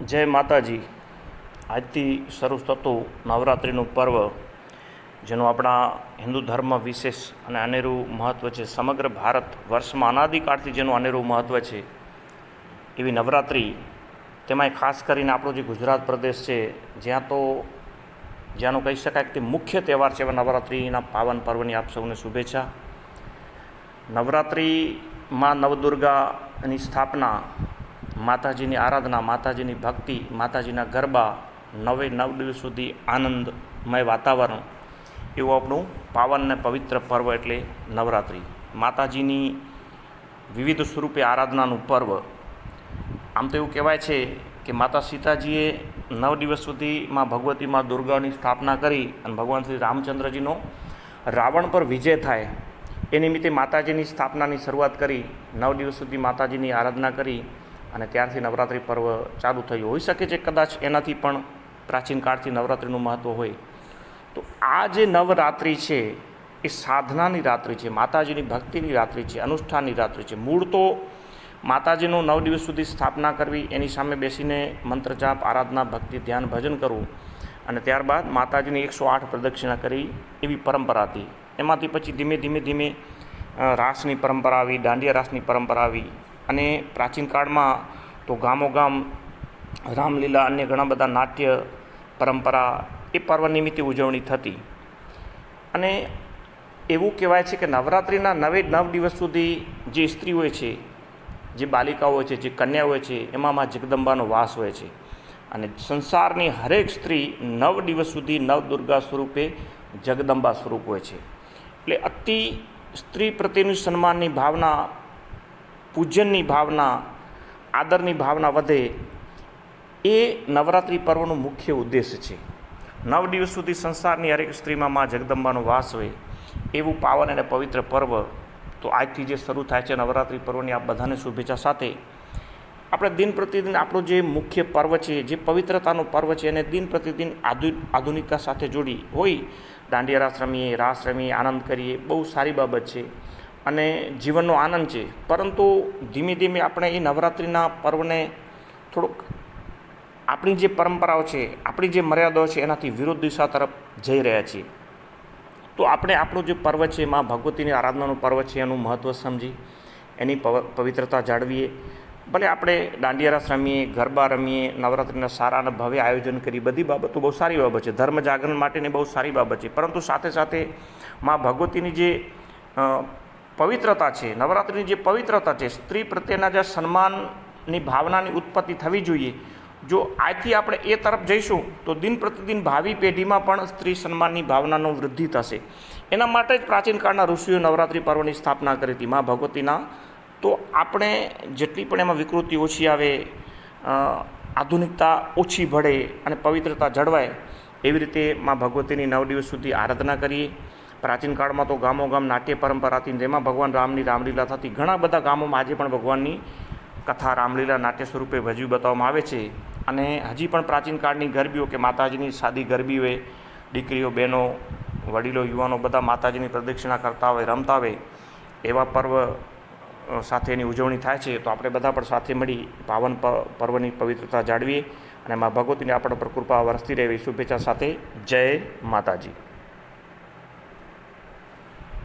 જય માતાજી. આજથી શરૂ થતું નવરાત્રિનું પર્વ, જેનું આપણા હિન્દુ ધર્મ વિશેષ અને અનેરું મહત્ત્વ છે. સમગ્ર ભારત વર્ષમાં અનાદિકાળથી જેનું અનેરું મહત્ત્વ છે, એવી નવરાત્રિ તેમાંય ખાસ કરીને આપણો જે ગુજરાત પ્રદેશ છે, જ્યાં તો, જ્યાંનું કહી શકાય કે તે મુખ્ય તહેવાર છે એવા નવરાત્રિના પાવન પર્વની આપ સૌને શુભેચ્છા. નવરાત્રિમાં નવદુર્ગાની સ્થાપના માતાજીની આરાધના, માતાજીની ભક્તિ, માતાજીના ગરબા, નવે નવ દિવસ સુધી આનંદમય વાતાવરણ. એવું આપણું પાવન અને પવિત્ર પર્વ એટલે નવરાત્રિ. માતાજીની વિવિધ સ્વરૂપે આરાધનાનું પર્વ. આમ તો એવું કહેવાય છે કે માતા સીતાજીએ નવ દિવસ સુધી માં ભગવતી માં દુર્ગાની સ્થાપના કરી અને ભગવાન શ્રી રામચંદ્રજીનો રાવણ પર વિજય થાય. એ નિમિત્તે માતાજીની સ્થાપનાની શરૂઆત કરી, નવ દિવસ સુધી માતાજીની આરાધના કરી. અને ત્યારથી નવરાત્રિ પર્વ ચાલુ થયું. હોઈ શકે છે કદાચ એનાથી પણ પ્રાચીન કાળથી નવરાત્રિનું મહત્ત્વ હોય. તો આ જે નવરાત્રિ છે, એ સાધનાની રાત્રિ છે, માતાજીની ભક્તિની રાત્રિ છે, અનુષ્ઠાનની રાત્રિ છે. મૂળ તો માતાજીનું નવ દિવસ સુધી સ્થાપના કરવી, એની સામે બેસીને મંત્રજાપ આરાધના, ભક્તિ, ધ્યાન, ભજન કરવું અને ત્યારબાદ માતાજીની એકસો આઠ પ્રદક્ષિણા કરી એવી પરંપરા હતી. એમાંથી પછી ધીમે ધીમે ધીમે રાસની પરંપરા આવી, દાંડિયા રાસની પરંપરા આવી. અને પ્રાચીન કાળમાં તો ગામો ગામ રામલીલા અન્ય ઘણા બધા નાટ્ય પરંપરા એ પર્વ નિમિત્તે ઉજવણી થતી. અને એવું કહેવાય છે કે નવરાત્રિના નવે નવ દિવસ સુધી જે સ્ત્રી હોય છે, જે બાલિકાઓ હોય છે, જે કન્યા હોય છે, એમાં માં જગદંબાનો વાસ હોય છે. અને સંસારની હરેક સ્ત્રી નવ દિવસ સુધી નવ દુર્ગા સ્વરૂપે જગદંબા સ્વરૂપ હોય છે. એટલે અતિ સ્ત્રી પ્રત્યેનું સન્માનની ભાવના પૂજનની ભાવના, આદરની ભાવના વધે, એ નવરાત્રિ પર્વનો મુખ્ય ઉદ્દેશ છે. નવ દિવસ સુધી સંસારની હરેક સ્ત્રીમાં મા જગદંબાનો વાસ હોય, એવું પાવન અને પવિત્ર પર્વ તો આજથી જે શરૂ થાય છે નવરાત્રિ પર્વની, આપ બધાને શુભેચ્છા સાથે. આપણે દિન પ્રતિદિન આપણું જે મુખ્ય પર્વ છે, જે પવિત્રતાનું પર્વ છે, એને દિન પ્રતિદિન આધુ, આધુનિકતા સાથે જોડી હોય. દાંડિયા રાસ રમીએ રાસ રમીએ, આનંદ કરીએ, બહુ સારી બાબત છે. અને જીવનનો આનંદ છે. પરંતુ ધીમે ધીમે આપણે એ નવરાત્રિના પર્વને થોડુંક આપણી જે પરંપરાઓ છે, આપણી જે મર્યાદાઓ છે, એનાથી વિરુદ્ધ દિશા તરફ જઈ રહ્યા છીએ. તો આપણે આપણું જે પર્વ છે, મા ભગવતીની આરાધનાનું પર્વ છે, એનું મહત્ત્વ સમજી, એની પવ- પવિત્રતા જાળવીએ. ભલે આપણે દાંડિયા રાસ રમીએ, ગરબા રમીએ, નવરાત્રિના સારા અને ભવ્ય આયોજન કરીએ, બધી બાબતો બહુ સારી બાબત છે. ધર્મ જાગરણ માટેની બહુ સારી બાબત છે. પરંતુ સાથે સાથે મા ભગવતીની જે પવિત્રતા છે. નવરાત્રિની જે પવિત્રતા છે, સ્ત્રી પ્રત્યેના જે સન્માનની ભાવનાની ઉત્પત્તિ થવી જોઈએ. જો આજથી આપણે એ તરફ જઈશું, તો દિન પ્રતિદિન ભાવિ પેઢીમાં પણ સ્ત્રી સન્માનની ભાવનાનો વૃદ્ધિ થશે. એના માટે જ પ્રાચીન કાળના ઋષિઓ નવરાત્રિ પર્વની સ્થાપના કરી હતી. મા ભગવતીના. તો આપણે જેટલી પણ એમાં વિકૃતિ ઓછી આવે આધુનિકતા ઓછી ભળે અને પવિત્રતા જળવાય, એવી રીતે મા ભગવતીની નવ દિવસ સુધી આરાધના કરીએ. પ્રાચીન કાળમાં તો ગામો ગામ નાટ્ય પરંપરા હતી જેમાં ભગવાન રામની રામલીલા થતી. ઘણા બધા ગામોમાં આજે પણ ભગવાનની કથા, રામલીલા, નાટ્ય સ્વરૂપે ભજવી બતાવવામાં આવે છે. અને હજી પણ પ્રાચીન કાળની ગરબીઓ કે માતાજીની સાદી ગરબીઓએ દીકરીઓ, બહેનો, વડીલો, યુવાનો બધા માતાજીની પ્રદક્ષિણા કરતા હોય, રમતા હોય એવા પર્વ સાથે એની ઉજવણી થાય છે. તો આપણે બધા પણ સાથે મળી પાવન પર્વની પવિત્રતા જાળવીએ અને મા ભગવતીની આપણા પર કૃપા વરસતી રહેવી શુભેચ્છા સાથે જય માતાજી.